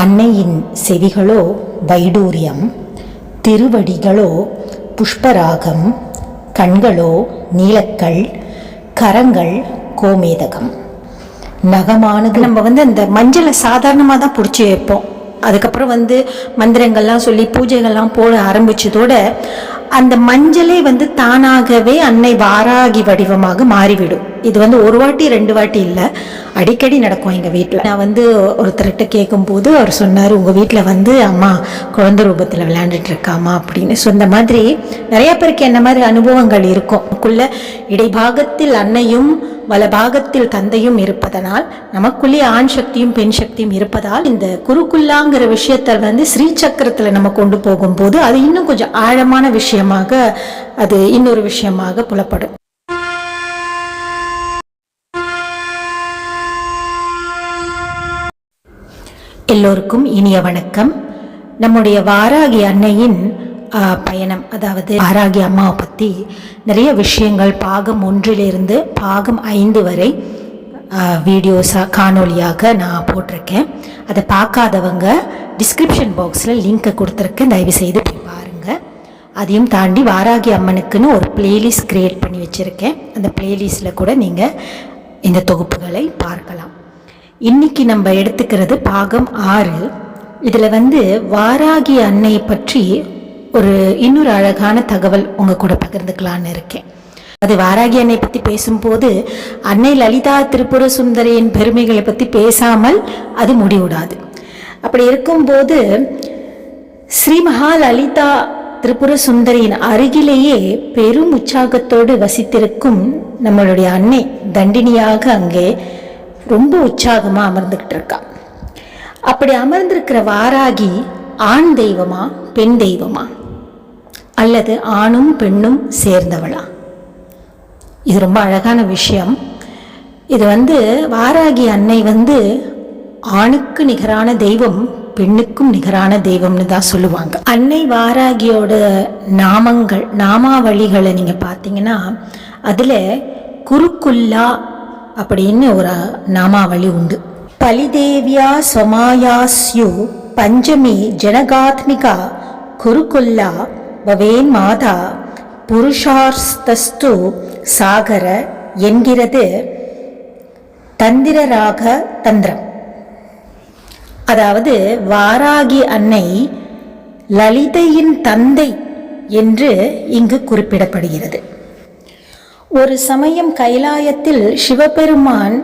அன்னையின் செவிகளோ வைடூரியம் திருவடிகளோ புஷ்பராகம் கண்களோ நீலக்கல் கரங்கள் கோமேதகம். நகமானது நம்ம வந்து அந்த மஞ்சளை சாதாரணமாக தான் பிடிச்சி வைப்போம். அதுக்கப்புறம் வந்து மந்திரங்கள்லாம் சொல்லி பூஜைகள்லாம் போட ஆரம்பித்ததோட அந்த மஞ்சளே வந்து தானாகவே அன்னை வாராகி வடிவமாக மாறிவிடும். இது வந்து ஒரு வாட்டி ரெண்டு வாட்டி இல்லை. அடிக்கடி நடக்கும் எங்கள் வீட்டில் நான் வந்து ஒருத்தர்கிட்ட கேட்கும்போது அவர் சொன்னார் உங்கள் வீட்டில் வந்து அம்மா குழந்தை ரூபத்தில் விளையாண்டுட்டு இருக்காமா அப்படின்னு. ஸோ இந்த மாதிரி நிறைய பேருக்கு என்ன மாதிரி அனுபவங்கள் இருக்கும். நமக்குள்ள இடைபாகத்தில் அன்னையும் வலபாகத்தில் தந்தையும் இருப்பதனால் நமக்குள்ளே ஆண் சக்தியும் பெண் சக்தியும் இருப்பதால் இந்த குருக்குள்ளாங்கிற விஷயத்தை வந்து ஸ்ரீ சக்கரத்தில் நம்ம கொண்டு போகும்போது அது இன்னும் கொஞ்சம் ஆழமான விஷயம் விஷயமாக அது இன்னொரு விஷயமாக புலப்படும். எல்லோருக்கும் இனிய வணக்கம். நம்முடைய வாராகி அன்னையின் பயணம் அதாவது வாராகி அம்மாவை பற்றி நிறைய விஷயங்கள் பாகம் ஒன்றிலிருந்து பாகம் ஐந்து வரை வீடியோஸாக காணொளியாக நான் போட்டிருக்கேன். அதை பார்க்காதவங்க டிஸ்கிரிப்ஷன் பாக்ஸில் லிங்க்கை கொடுத்துருக்கேன். தயவு செய்து போய் பாருங்கள் அதையும் தாண்டி வாராகி அம்மனுக்குன்னு ஒரு பிளேலிஸ்ட் க்ரியேட் பண்ணி வச்சுருக்கேன். அந்த பிளேலிஸ்டில் கூட நீங்கள் இந்த தொகுப்புகளை பார்க்கலாம். இன்றைக்கி நம்ம எடுத்துக்கிறது பாகம் ஆறு. இதில் வந்து வாராகி அன்னை பற்றி ஒரு இன்னொரு அழகான தகவல் உங்கள் கூட பகிர்ந்துக்கலான்னு இருக்கேன். அது வாராகி அன்னை பற்றி பேசும்போது அன்னை லலிதா திருப்புர சுந்தரியின் பெருமைகளை பற்றி பேசாமல் அது முடிவிடாது. அப்படி இருக்கும்போது ஸ்ரீ மகா லலிதா திரிபுர சுந்தரியின் அருகிலேயே பெரும் உற்சாகத்தோடு வசித்திருக்கும் நம்மளுடைய அன்னை தண்டினியாக அங்கே ரொம்ப உற்சாகமாக அமர்ந்துக்கிட்டு இருக்கா அப்படி அமர்ந்திருக்கிற வாராகி ஆண் தெய்வமா பெண் தெய்வமா? அல்லது ஆணும் பெண்ணும் சேர்ந்தவளா? இது ரொம்ப அழகான விஷயம். இது வந்து வாராகி அன்னை வந்து ஆணுக்கு நிகரான தெய்வம் பெண்ணுக்கும் நிகரான தெய்வம்னு தான் சொல்லுவாங்க. அன்னை வாராகியோட நாமங்கள் நாமாவளிகளை நீங்கள் பார்த்தீங்கன்னா அதில் குருக்குல்லா அப்படின்னு ஒரு நாமாவளி உண்டு. பலிதேவியா ஸ்வமாயாஸ்யு பஞ்சமி ஜனகாத்மிகா குருக்குல்லா பவேன் மாதா புருஷார்ஸ்தஸ்து சாகர என்கிறது தந்திரராக தந்திரம். அதாவது வாராகி அன்னை லலிதையின் தந்தை என்று இங்கு குறிப்பிடப்படுகிறது. ஒரு சமயம் கைலாயத்தில் சிவபெருமான்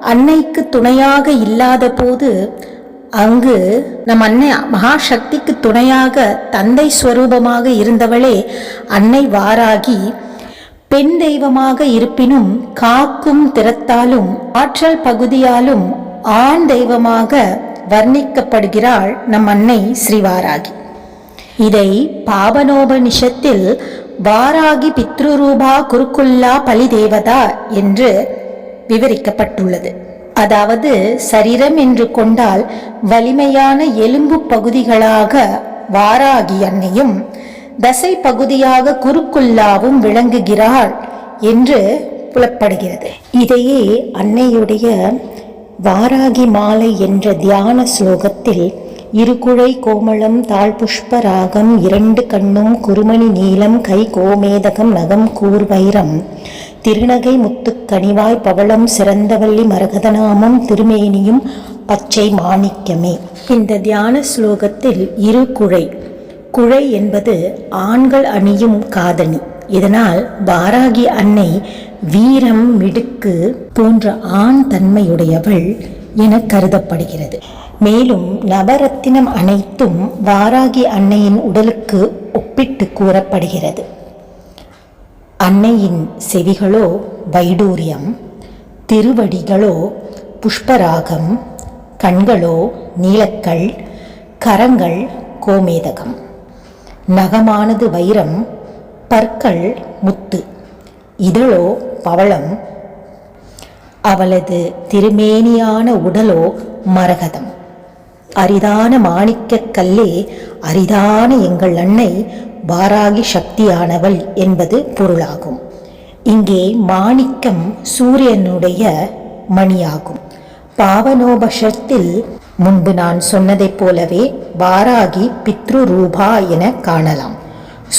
அன்னைக்கு துணையாக இல்லாத போது அங்கு நம் அன்னை மகாசக்திக்கு துணையாக தந்தை ஸ்வரூபமாக இருந்தவளே அன்னை வாராகி பெண் தெய்வமாக இருப்பினும் காக்கும் திறத்தாலும் ஆற்றல் பகுதியாலும் ஆண் தெய்வமாக வர்ணிக்கப்படுகிறாள் நம் அன்னை ஸ்ரீவாராகி. இதை பாபனோபனிஷத்தில் வாராகி பித்ருரூபா குருக்குல்லா பலிதேவதா என்று விவரிக்கப்பட்டுள்ளது. அதாவது சரீரம் என்று கொண்டால் வலிமையான எலும்பு பகுதிகளாக வாராகி அன்னையும் தசை பகுதியாக குருக்குல்லாவும் விளங்குகிறாள் என்று புலப்படுகிறது. இதையே அன்னையுடைய வாராகி மாலை என்ற தியான ஸ்லோகத்தில் இருகுழை கோமளம் தாழ்புஷ்ப ராகம் இரண்டு கண்ணும் குருமணி நீலம் கை கோமேதகம் நகம் கூர்வைரம் திருநகை முத்துக்கனிவாய் பவளம் சிறந்தவள்ளி மரகதநாமம் திருமேனியும் பச்சை மாணிக்கமே. இந்த தியான ஸ்லோகத்தில் இரு குழை. குழை என்பது ஆண்கள் அணியும் காதணி. இதனால் வாராகி அன்னை வீரம் மிடுக்கு போன்ற ஆண் தன்மையுடையவள் என கருதப்படுகிறது. மேலும் நவரத்தினம் அனைத்தும் வாராகி அன்னையின் உடலுக்கு ஒப்பிட்டு கூறப்படுகிறது. அன்னையின் செவிகளோ வைடூரியம் திருவடிகளோ புஷ்பராகம் கண்களோ நீலக்கல் கரங்கள் கோமேதகம். நகமானது வைரம் பற்கள் முத்து. இதழோ பவளம். அவளது திருமேனியான உடலோ மரகதம். அரிதான மாணிக்கக் கல்லே அரிதான எங்கள் அன்னை வாராகி சக்தியானவள் என்பது பொருளாகும். இங்கே மாணிக்கம் சூரியனுடைய மணியாகும். பாவனோபஷத்தில் முன்பு நான் சொன்னதைப் போலவே வாராகி பித்ரு ரூபா என காணலாம்.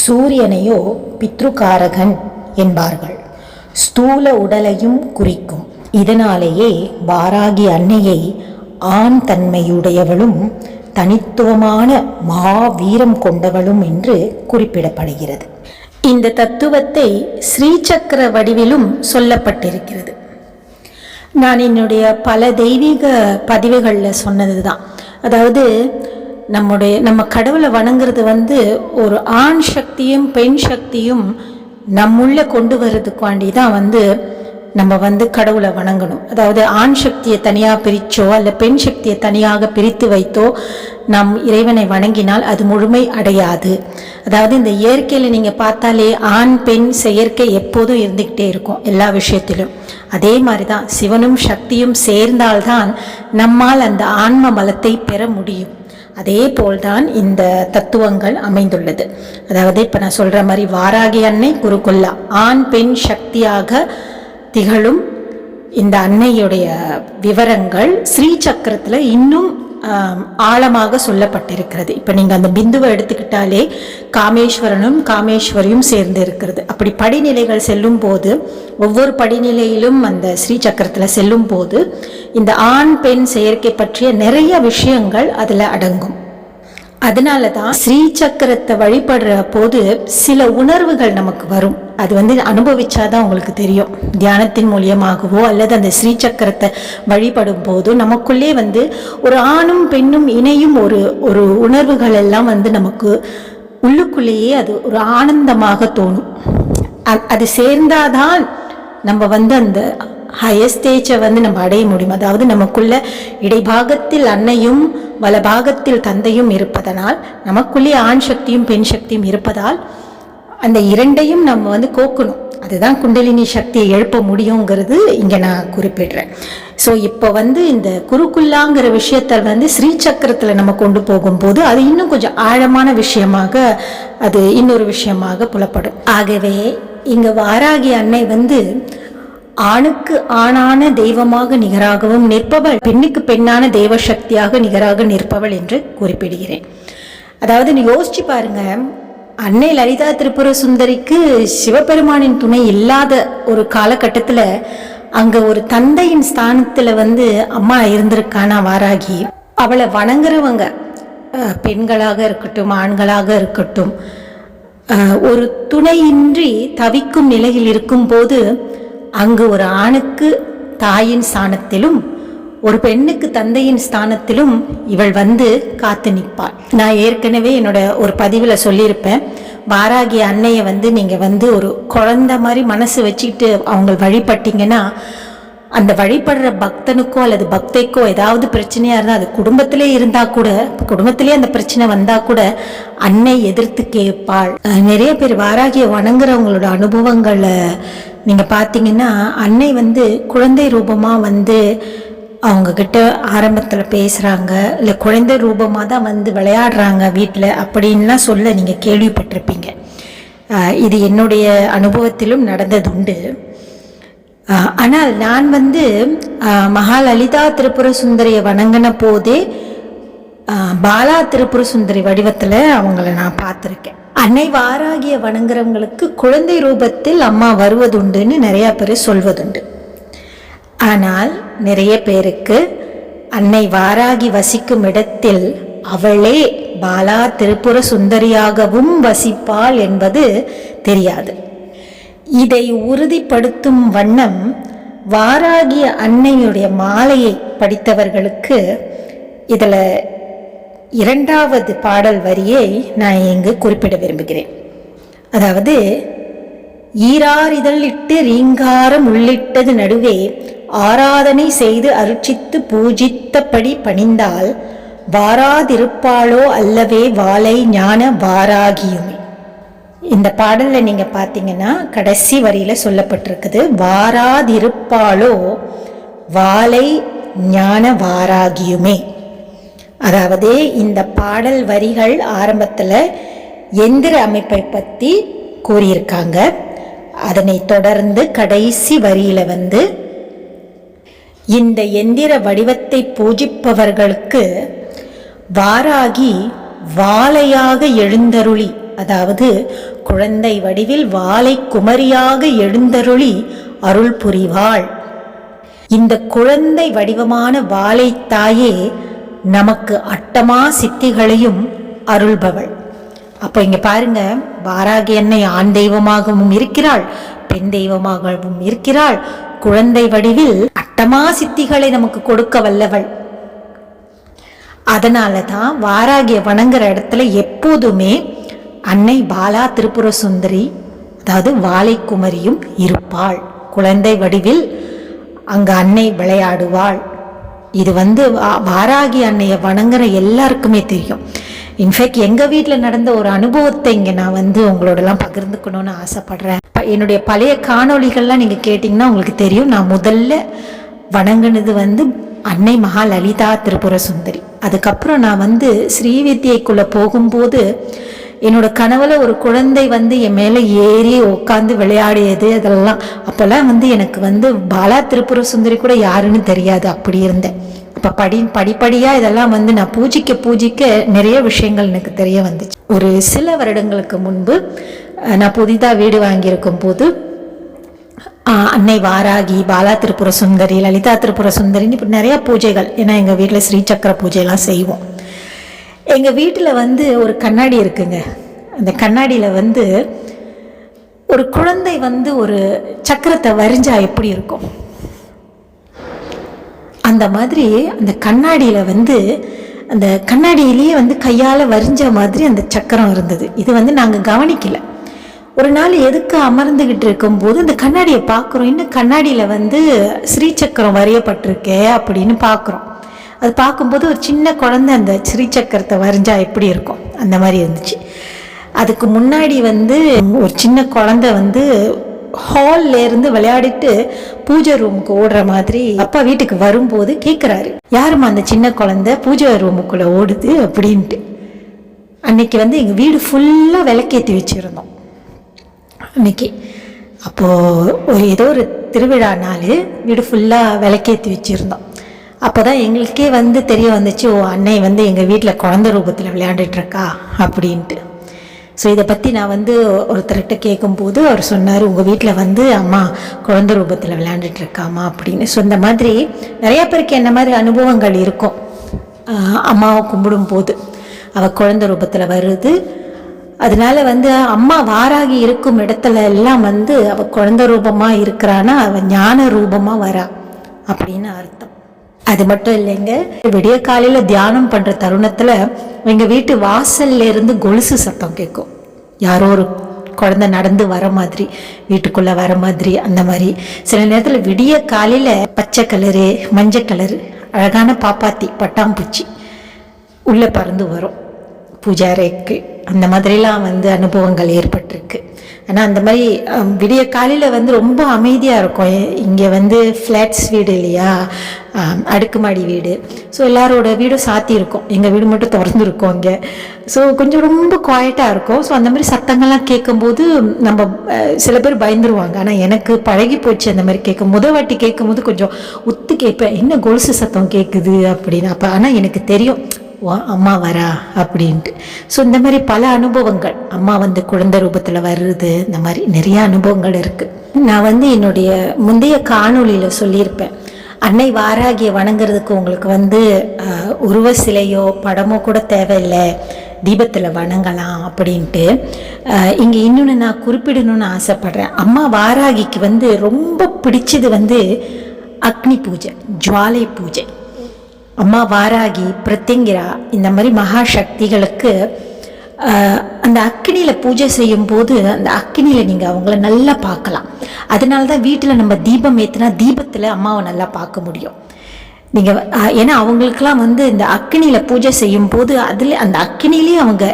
சூரியனையோ பித்ருகாரகன் என்பார்கள். ஸ்தூல உடலையும் குறிக்கும். இதனாலேயே வாராகி அன்னையை ஆண் தன்மையுடையவளும் தனித்துவமான மாவீரம் கொண்டவளும் என்று குறிப்பிடப்படுகிறது. இந்த தத்துவத்தை ஸ்ரீசக்கர வடிவிலும் சொல்லப்பட்டிருக்கிறது. நான் என்னுடைய பல தெய்வீக பதிவுகளில் சொன்னது தான் அதாவது நம்முடைய நம்ம கடவுளை வணங்குறது வந்து ஒரு ஆண் சக்தியும் பெண் சக்தியும் நம்முள்ளே கொண்டு வர்றதுக்காண்டி தான் வந்து நம்ம வந்து கடவுளை வணங்கணும். அதாவது ஆண் சக்தியை தனியாக பிரித்தோ அல்ல பெண் சக்தியை தனியாக பிரித்து வைத்தோ நம் இறைவனை வணங்கினால் அது முழுமை அடையாது. அதாவது இந்த இயற்கையில் நீங்கள் பார்த்தாலே ஆண் பெண் செயற்கை எப்போதும் இருந்துக்கிட்டே இருக்கும் எல்லா விஷயத்திலும். அதே மாதிரி தான் சிவனும் சக்தியும் சேர்ந்தால்தான் நம்மால் அந்த ஆன்ம மலத்தை பெற முடியும். அதே போல்தான் இந்த தத்துவங்கள் அமைந்துள்ளது. அதாவது இப்போ நான் சொல்கிற மாதிரி வாராகி அன்னை குருகுல்லா ஆண் பெண் சக்தியாக திகழும் இந்த அன்னையுடைய விவரங்கள் ஸ்ரீ சக்கரத்தில் இன்னும் ஆழமாக சொல்லப்பட்டிருக்கிறது. இப்போ நீங்கள் அந்த பிந்துவை எடுத்துக்கிட்டாலே காமேஸ்வரனும் காமேஸ்வரியும் சேர்ந்து இருக்கிறது. அப்படி படிநிலைகள் செல்லும் போது ஒவ்வொரு படிநிலையிலும் அந்த ஸ்ரீ சக்கரத்தில் செல்லும் போது இந்த ஆண் பெண் செயற்கை பற்றிய நிறைய விஷயங்கள் அதில் அடங்கும். அதனால தான் ஸ்ரீ சக்கரத்தை வழிபடுற போது சில உணர்வுகள் நமக்கு வரும். அது வந்து அனுபவிச்சாதான் உங்களுக்கு தெரியும். தியானத்தின் மூலியமாகவோ அல்லது அந்த ஸ்ரீ சக்கரத்தை வழிபடும் போதோ நமக்குள்ளே வந்து ஒரு ஆணும் பெண்ணும் இணையும் ஒரு ஒரு உணர்வுகள் எல்லாம் வந்து நமக்கு உள்ளுக்குள்ளேயே அது ஒரு ஆனந்தமாக தோணும். அது சேர்ந்தாதான் நம்ம வந்து அந்த ஹையர் ஸ்டேஜை வந்து நம்ம அடைய முடியும். அதாவது நமக்குள்ள இடைபாகத்தில் அன்னையும் வலபாகத்தில் தந்தையும் இருப்பதனால் நமக்குள்ளே ஆண் சக்தியும் பெண் சக்தியும் இருப்பதால் அந்த இரண்டையும் நம்ம வந்து கோக்கணும். அதுதான் குண்டலினி சக்தியை எழுப்ப முடியுங்கிறது இங்கே நான் குறிப்பிடுறேன். ஸோ இப்போ வந்து இந்த குருக்குல்லாங்கிற விஷயத்தை வந்து ஸ்ரீ சக்கரத்தில் நம்ம கொண்டு போகும்போது அது இன்னும் கொஞ்சம் ஆழமான விஷயமாக அது இன்னொரு விஷயமாக புலப்படும். ஆகவே இங்கே வாராகி அன்னை வந்து ஆணுக்கு ஆணான தெய்வமாக நிகராகவும் நிற்பவள் பெண்ணுக்கு பெண்ணான தெய்வ சக்தியாக நிகராக நிற்பவள் என்று குறிப்பிடுகிறேன். அதாவது நீ யோசிச்சு பாருங்க அன்னை லலிதா திரிபுர சுந்தரிக்கு சிவபெருமானின் துணை இல்லாத ஒரு காலகட்டத்தில் அங்கே ஒரு தந்தையின் ஸ்தானத்தில் வந்து அம்மா இருந்திருக்கானா வாராகி அவளை வணங்குறவங்க பெண்களாக இருக்கட்டும் ஆண்களாக இருக்கட்டும் ஒரு துணையின்றி தவிக்கும் நிலையில் இருக்கும்போது அங்கு ஒரு ஆணுக்கு தாயின் ஸ்தானத்திலும் ஒரு பெண்ணுக்கு தந்தையின் ஸ்தானத்திலும் இவள் வந்து காத்து நிற்பாள். நான் ஏற்கனவே என்னோட ஒரு பதிவில் சொல்லியிருப்பேன். வாராகி அன்னையை வந்து நீங்கள் வந்து ஒரு குழந்த மாதிரி மனசு வச்சுக்கிட்டு அவங்க வழிபட்டீங்கன்னா அந்த வழிபடுற பக்தனுக்கோ அல்லது பக்தைக்கோ ஏதாவது பிரச்சனையாக இருந்தால் அது குடும்பத்திலே இருந்தால் கூட குடும்பத்திலே அந்த பிரச்சனை வந்தால் கூட அன்னை எதிர்த்து கேட்பாள். நிறைய பேர் வாராகிய வணங்குறவங்களோட அனுபவங்களை நீங்கள் பார்த்தீங்கன்னா அன்னை வந்து குழந்தை ரூபமாக வந்து அவங்கக்கிட்ட ஆரம்பத்தில் பேசுகிறாங்க இல்லை குழந்தை ரூபமாக தான் வந்து விளையாடுறாங்க வீட்டில் அப்படின்லாம் சொல்ல நீங்கள் கேள்விப்பட்டிருப்பீங்க. இது என்னுடைய அனுபவத்திலும் நடந்தது உண்டு ஆனால் நான் வந்து மகாலலிதா திரிபுர சுந்தரியை வணங்கின போதே பாலா திரிபுர சுந்தரி வடிவத்தில் அவங்கள நான் பார்த்துருக்கேன். அன்னை வாராகிய வணங்குறவங்களுக்கு குழந்தை ரூபத்தில் அம்மா வருவதுண்டுன்னு நிறையா பேர் சொல்வதுண்டு. ஆனால் நிறைய பேருக்கு அன்னை வாராகி வசிக்கும் இடத்தில் அவளே பாலா திருப்புர சுந்தரியாகவும் வசிப்பாள் என்பது தெரியாது. இதை உறுதிப்படுத்தும் வண்ணம் வாராகிய அன்னையுடைய மாலையை படித்தவர்களுக்கு இதில் இரண்டாவது பாடல் வரியை நான் இங்கு குறிப்பிட விரும்புகிறேன். அதாவது ஈரார் இட்டு ரீங்காரம் உள்ளிட்டது நடுவே ஆராதனை செய்து அருட்சித்து பூஜித்தபடி பணிந்தால் வாராதிருப்பாளோ அல்லவே வாளை ஞான வாராகியுமே. இந்த பாடலில் நீங்கள் பார்த்தீங்கன்னா கடைசி வரியில் சொல்லப்பட்டிருக்குது வாராதிருப்பாளோ வாளை ஞான வாராகியுமே. அதாவது இந்த பாடல் வரிகள் ஆரம்பத்தில் எந்திர அமைப்பை பற்றி கூறியிருக்காங்க. அதனை தொடர்ந்து கடைசி வரியில் வந்து இந்த எந்திர வடிவத்தை பூஜிப்பவர்களுக்கு வாராகி வாழையாக எழுந்தருளி அதாவது குழந்தை வடிவில் வாளை குமரியாக எழுந்தருளி அருள் புரிவாள். இந்த குழந்தை வடிவமான வாளை தாயே நமக்கு அட்டமா சித்திகளையும் அருள்பவள். அப்போ இங்க பாருங்க வாராகி அன்னை ஆண் தெய்வமாகவும் இருக்கிறாள் பெண் தெய்வமாகவும் இருக்கிறாள். குழந்தை வடிவில் அட்டமா சித்திகளை நமக்கு கொடுக்க வல்லவள். அதனால தான் வாராகிய வணங்குற இடத்துல எப்போதுமே அன்னை பாலா திரிபுர சுந்தரி அதாவது வாழைக்குமரியும் இருப்பாள். குழந்தை வடிவில் அங்கு அன்னை விளையாடுவாள். இது வந்து வா- வாராகி அன்னையை வணங்குற எல்லாருக்குமே தெரியும். இன்ஃபேக்ட் எங்கள் வீட்டில் நடந்த ஒரு அனுபவத்தை இங்கே நான் வந்து உங்களோடலாம் பகிர்ந்துக்கணும்னு ஆசைப்பட்றேன். என்னுடைய பழைய காணொளிகள்லாம் நீங்கள் கேட்டிங்கன்னா உங்களுக்கு தெரியும். நான் முதல்ல வணங்கினது வந்து அன்னை மகா லலிதா திரிபுர சுந்தரி அதுக்கப்புறம் நான் வந்து ஸ்ரீவித்யைக்குள்ளே போகும்போது என்னோட கனவுல ஒரு குழந்தை வந்து என் மேலே ஏறி உட்காந்து விளையாடியது அதெல்லாம். அப்போல்லாம் வந்து எனக்கு வந்து பாலா திருப்புர சுந்தரி கூட யாருன்னு தெரியாது அப்படி இருந்தேன். இப்போ படி படிப்படியாக இதெல்லாம் வந்து நான் பூஜிக்க பூஜிக்க நிறைய விஷயங்கள் எனக்கு தெரிய வந்துச்சு. ஒரு சில வருடங்களுக்கு முன்பு நான் புதிதாக வீடு வாங்கியிருக்கும் போது அன்னை வாராகி பாலா திரிபுர சுந்தரி லலிதா திரிபுர சுந்தரின்னு இப்படி நிறைய பூஜைகள் ஏன்னா எங்கள் வீட்டில் ஸ்ரீசக்கர பூஜையெல்லாம் செய்வோம். எங்கள் வீட்டில் வந்து ஒரு கண்ணாடி இருக்குங்க. அந்த கண்ணாடியில் வந்து ஒரு குழந்தை வந்து ஒரு சக்கரத்தை வரிஞ்சா எப்படி இருக்கும்? அந்த மாதிரி அந்த கண்ணாடியில் வந்து அந்த கண்ணாடியிலேயே வந்து கையால் வரிஞ்ச மாதிரி அந்த சக்கரம் இருந்தது. இது வந்து நாங்கள் கவனிக்கலை. ஒரு நாள் எதுக்கு அமர்ந்துக்கிட்டு இருக்கும்போது அந்த கண்ணாடியை பார்க்குறோம். இன்னும் கண்ணாடியில் வந்து ஸ்ரீசக்கரம் வரையப்பட்டிருக்கே அப்படின்னு பார்க்குறோம். அது பார்க்கும்போது ஒரு சின்ன குழந்தை அந்த ஸ்ரீசக்கரத்தை வரைஞ்சா எப்படி இருக்கும்? அந்த மாதிரி இருந்துச்சு. அதுக்கு முன்னாடி வந்து ஒரு சின்ன குழந்தை வந்து ஹால்லேருந்து விளையாடிட்டு பூஜை ரூமுக்கு ஓடுற மாதிரி அப்பா வீட்டுக்கு வரும்போது கேட்குறாரு யாரும்மா அந்த சின்ன குழந்தை பூஜை ரூமுக்குள்ளே ஓடுது? அப்படின்ட்டு. அன்னைக்கு வந்து எங்கள் வீடு ஃபுல்லாக விளக்கேற்றி வச்சுருந்தோம். அன்னைக்கு. அப்போது ஒரு ஏதோ ஒரு திருவிழா நாள் வீடு ஃபுல்லாக விளக்கேற்றி வச்சுருந்தோம். அப்போ தான் எங்களுக்கே வந்து தெரிய வந்துச்சு ஓ அன்னை வந்து எங்கள் வீட்டில் குழந்த ரூபத்தில் விளையாண்டுட்டு இருக்கா அப்படின்ட்டு. ஸோ இதை பற்றி நான் வந்து ஒருத்தர்கிட்ட கேட்கும்போது அவர் சொன்னார் உங்கள் வீட்டில் வந்து அம்மா குழந்த ரூபத்தில் விளையாண்டுட்டுருக்காம்மா அப்படின்னு. ஸோ இந்த மாதிரி நிறையா பேருக்கு என்ன மாதிரி அனுபவங்கள் இருக்கும். அம்மாவை கும்பிடும் போது அவள் குழந்த ரூபத்தில் வருது. அதனால வந்து அம்மா வாராகி இருக்கும் இடத்துல எல்லாம் வந்து அவள் குழந்த ரூபமாக இருக்கிறான்னா அவள் ஞான ரூபமாக வரா அப்படின்னு அர்த்தம். அது மட்டும் இல்லைங்க விடிய காலையில் தியானம் பண்ணுற தருணத்தில் எங்கள் வீட்டு வாசல்ல இருந்து கொலுசு சத்தம் கேட்கும். யாரோ ஒரு குழந்தை நடந்து வர மாதிரி வீட்டுக்குள்ளே வர மாதிரி அந்த மாதிரி. சில நேரத்தில் விடிய காலையில் பச்சை கலரு மஞ்சள் கலரு அழகான பாப்பாத்தி பட்டாம்பூச்சி உள்ளே பறந்து வரும். பூஜாரைக்கு அந்த மாதிரிலாம் வந்து அனுபவங்கள் ஏற்பட்டிருக்கு. ஆனால் அந்த மாதிரி விடிய காலையில் வந்து ரொம்ப அமைதியாக இருக்கும். இங்கே வந்து ஃப்ளாட்ஸ் வீடு இல்லையா? அடுக்குமாடி வீடு. ஸோ எல்லாரோட வீடும் சாத்தி இருக்கும். எங்கள் வீடு மட்டும் திறந்துருக்கும் இங்கே ஸோ கொஞ்சம் ரொம்ப குவாய்ட்டாக இருக்கும். ஸோ அந்த மாதிரி சத்தங்கள்லாம் கேட்கும்போது நம்ம சில பேர் பயந்துருவாங்க. ஆனால் எனக்கு பழகி போச்சு அந்த மாதிரி கேட்கும். முத வாட்டி கேட்கும்போது கொஞ்சம் உத்து கேட்பேன். என்ன கொலுசு சத்தம் கேட்குது அப்படின்னு. அப்போ ஆனால் எனக்கு தெரியும். அம்மா வரா அப்படின்ட்டு. ஸோ இந்த மாதிரி பல அனுபவங்கள். அம்மா வந்து குழந்தை ரூபத்தில் வருது இந்த மாதிரி நிறைய அனுபவங்கள் இருக்குது நான் வந்து என்னுடைய முந்தைய காணொளியில் சொல்லியிருப்பேன். அன்னை வாராகியை வணங்குறதுக்கு உங்களுக்கு வந்து உருவ சிலையோ படமோ கூட தேவையில்லை. தீபத்தில் வணங்கலாம் அப்படின்ட்டு. இங்கே இன்னொன்று நான் குறிப்பிடணும்னு ஆசைப்பட்றேன். அம்மா வாராகிக்கு வந்து ரொம்ப பிடிச்சது வந்து அக்னி பூஜை ஜுவாலை பூஜை. அம்மா வாராகி பிரத்யங்கிரா இந்த மாதிரி மகா சக்திகளுக்கு அந்த அக்கினியில் பூஜை செய்யும் போது அந்த அக்கினியில் நீங்கள் அவங்கள நல்லா பார்க்கலாம். அதனால தான் வீட்டில் நம்ம தீபம் ஏற்றினா தீபத்தில் அம்மாவை நல்லா பார்க்க முடியும். நீங்கள் ஏன்னா அவங்களுக்கெல்லாம் வந்து இந்த அக்கினியில் பூஜை செய்யும் போது அதில் அந்த அக்கினிலேயே அவங்க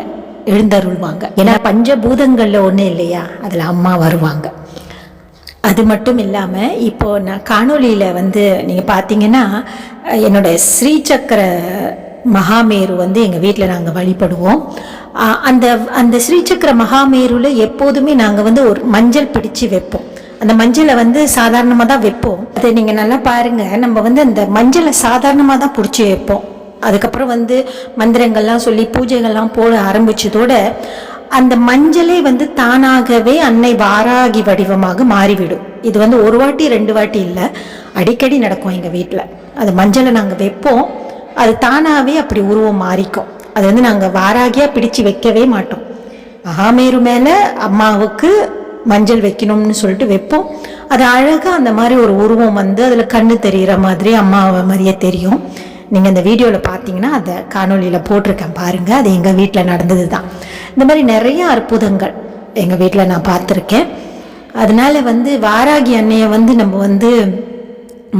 எழுந்தருள்வாங்க. ஏன்னா பஞ்சபூதங்களில் ஒன்றும் இல்லையா? அதில் அம்மா வருவாங்க. அது மட்டும் இல்லாமல் இப்போது நான் காணொலியில் வந்து நீங்கள் பார்த்தீங்கன்னா என்னோடய ஸ்ரீசக்கர மகாமேரு வந்து எங்கள் வீட்டில் நாங்கள் வழிபடுவோம். அந்த அந்த ஸ்ரீசக்கர மகாமேருவில் எப்போதுமே நாங்கள் வந்து ஒரு மஞ்சள் பிடிச்சு வைப்போம். அந்த மஞ்சளை வந்து சாதாரணமாக தான் வைப்போம். அதை நீங்கள் நல்லா பாருங்கள் நம்ம வந்து அந்த மஞ்சளை சாதாரணமாக தான் பிடிச்சி வைப்போம். அதுக்கப்புறம் வந்து மந்திரங்கள்லாம் சொல்லி பூஜைகள்லாம் போட ஆரம்பித்ததோட அந்த மஞ்சளே வந்து தானாகவே அன்னை வாராகி வடிவமாக மாறிவிடும். இது வந்து ஒரு வாட்டி ரெண்டு வாட்டி இல்லை. அடிக்கடி நடக்கும் எங்கள் வீட்டில் அது மஞ்சளை நாங்கள் வைப்போம். அது தானாகவே அப்படி உருவம் மாறிக்கும். அது வந்து நாங்கள் வாராகியாக பிடிச்சு வைக்கவே மாட்டோம். மகாமேரு மேலே அம்மாவுக்கு மஞ்சள் வைக்கணும்னு சொல்லிட்டு வைப்போம். அது அழகாக அந்த மாதிரி ஒரு உருவம் வந்து அதில் கண்ணு தெரிகிற மாதிரி அம்மாவை மாதிரியே தெரியும். நீங்கள் இந்த வீடியோவில் பார்த்தீங்கன்னா அதை காணொளியில் போட்டிருக்கேன் பாருங்கள் அது எங்கள் வீட்டில் நடந்தது தான் இந்த மாதிரி நிறைய அற்புதங்கள் எங்கள் வீட்டில் நான் பார்த்துருக்கேன். அதனால வந்து வாராகி அன்னையை வந்து நம்ம வந்து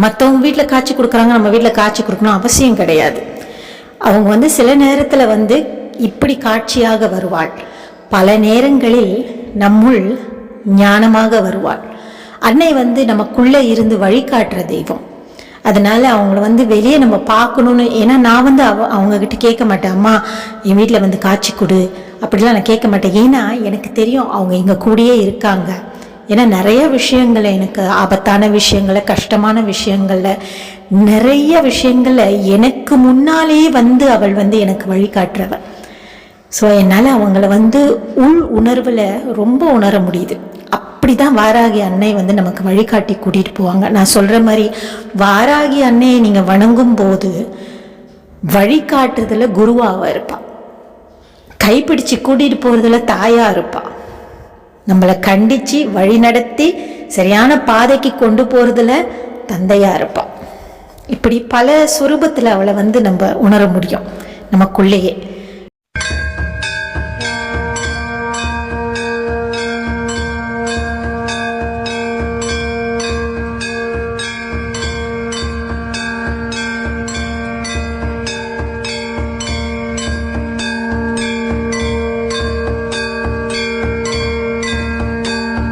மற்றவங்க வீட்டில் காய்ச்சி கொடுக்குறாங்க நம்ம வீட்டில் காய்ச்சி கொடுக்கணும் அவசியம் கிடையாது. அவங்க வந்து சில நேரத்தில் வந்து இப்படி காட்சியாக வருவாள். பல நேரங்களில் நம்முள் ஞானமாக வருவாள். அன்னை வந்து நமக்குள்ளே இருந்து வழிகாட்டுற தெய்வம். அதனால அவங்கள வந்து வெளியே நம்ம பார்க்கணுன்னு ஏன்னா நான் வந்து அவ அவங்கக்கிட்ட கேட்க மாட்டேன் அம்மா என் வீட்டில் வந்து காய்ச்சி கொடு அப்படிலாம் நான் கேட்க மாட்டேன். ஏன்னா எனக்கு தெரியும் அவங்க எங்கள் கூடயே இருக்காங்க. ஏன்னா நிறைய விஷயங்களை எனக்கு ஆபத்தான விஷயங்களை கஷ்டமான விஷயங்களில் நிறைய விஷயங்களை எனக்கு முன்னாலேயே வந்து அவள் வந்து எனக்கு வழிகாட்டுறவள் ஸோ என்னால் அவங்கள வந்து உள் உணர்வில் ரொம்ப உணர முடியுது. அப்படி தான் வாராகி அன்னை வந்து நமக்கு வழிகாட்டி கூட்டிகிட்டு போவாங்க. நான் சொல்கிற மாதிரி வாராகி அன்னையை நீங்கள் வணங்கும் போது வழிகாட்டுறதுல குருவாக இருப்பாள் கைப்பிடிச்சு கூட்டிகிட்டு போகிறதுல தாயாக இருப்பாள் நம்மளை கண்டித்து வழி நடத்தி சரியான பாதைக்கு கொண்டு போகிறதுல தந்தையாக இருப்பாள் இப்படி பல சுரூபத்தில் அவளை வந்து நம்ம உணர முடியும். நமக்குள்ளேயே.